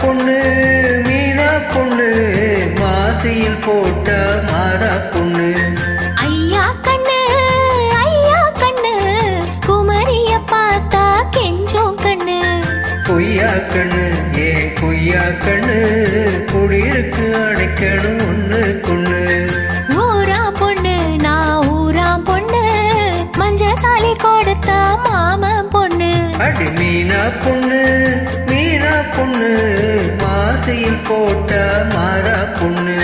பொண்ணு மீனா பொண்ணு மாசியில் போட்ட மாறா பொண்ணு. ஐயா கண்ணு ஐயா கண்ணு குமரிய பார்த்தா கெஞ்சோம் கண்ணு. பொய்யா கண்ணு ஏன் பொய்யா கண்ணு? குடியிருக்கு அடைக்கணும் ஒண்ணு கொண்ணு ஊரா பொண்ணு நான் ஊரா பொண்ணு. மஞ்ச தாலி கொடுத்த மாமன் பொண்ணு. அடி மீனா பொண்ணு மீனா பொண்ணு. மாசியில் போட்ட மர புண்ணு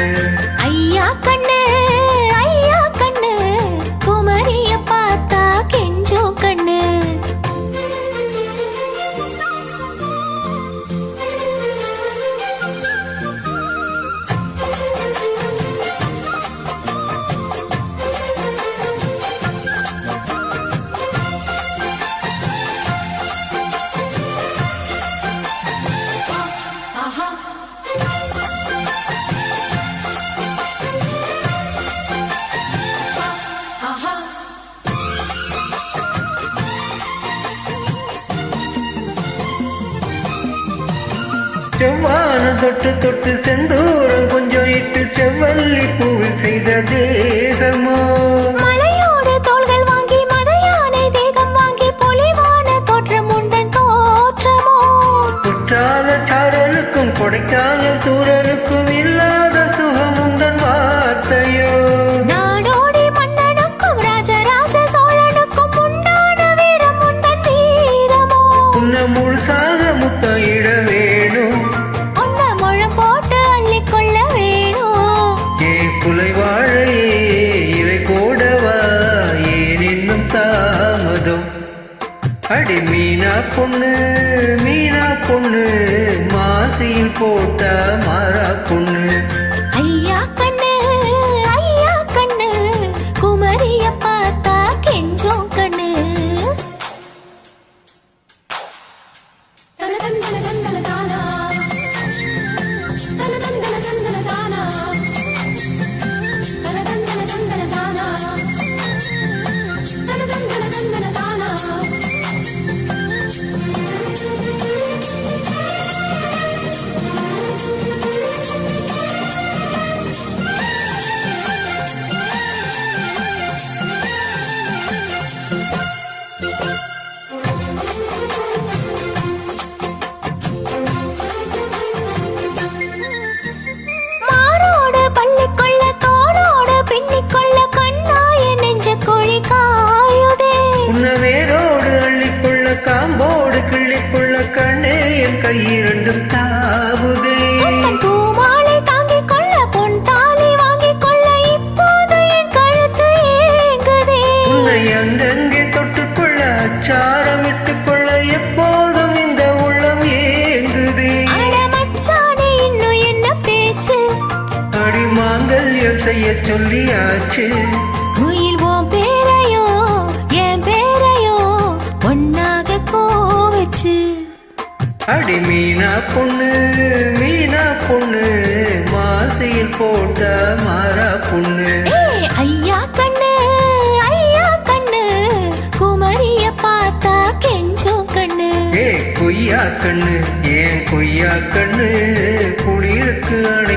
செவ்வான தொட்டு தொட்டு செந்தூரம் கொஞ்சம் இட்டு செவ்வல்லி பூவில் செய்த தேகமோ? மலையோடு தோள்கள் வாழையே இவை கூடவா? ஏன் இன்னும் தாமதம். அடி மீனா பொண்ணு மீனா பொண்ணு மாசியில் போட்ட மாறா பொண்ணு. ஐயா கண்ணு ஐயா கண்ணு குமரிய பார்த்தா கெஞ்சோம் கண்ணு. தன? என் கையிரண்டும் தாவுதே. பூமாலை தாங்கிக் கொள்ள பொன் தாலி வாங்கிக் கொள்ள இப்போது என் கழுத்து ஏங்குதே. உன்னை அங்கங்கே தொட்டுக்கொள்ள அச்சாரம் இட்டுக்கொள்ள எப்போதும் இந்த உள்ளம் ஏங்குதே. அட மச்சானே இன்னும் என்ன பேச்சு? அடி மாங்கல்யம் செய்ய சொல்லியாச்சு. குயில் அடி மீனா பொண்ணு மீனா பொண்ணு மாசியில் போட்ட மாறா பொண்ணு. ஐயா கண்ணு ஐயா கண்ணு குமரிய பார்த்தா கெஞ்சோம் கண்ணு. ஏ கொய்யா கண்ணு ஏன் கொய்யா கண்ணு குடியிருக்கு அடைக்கணும்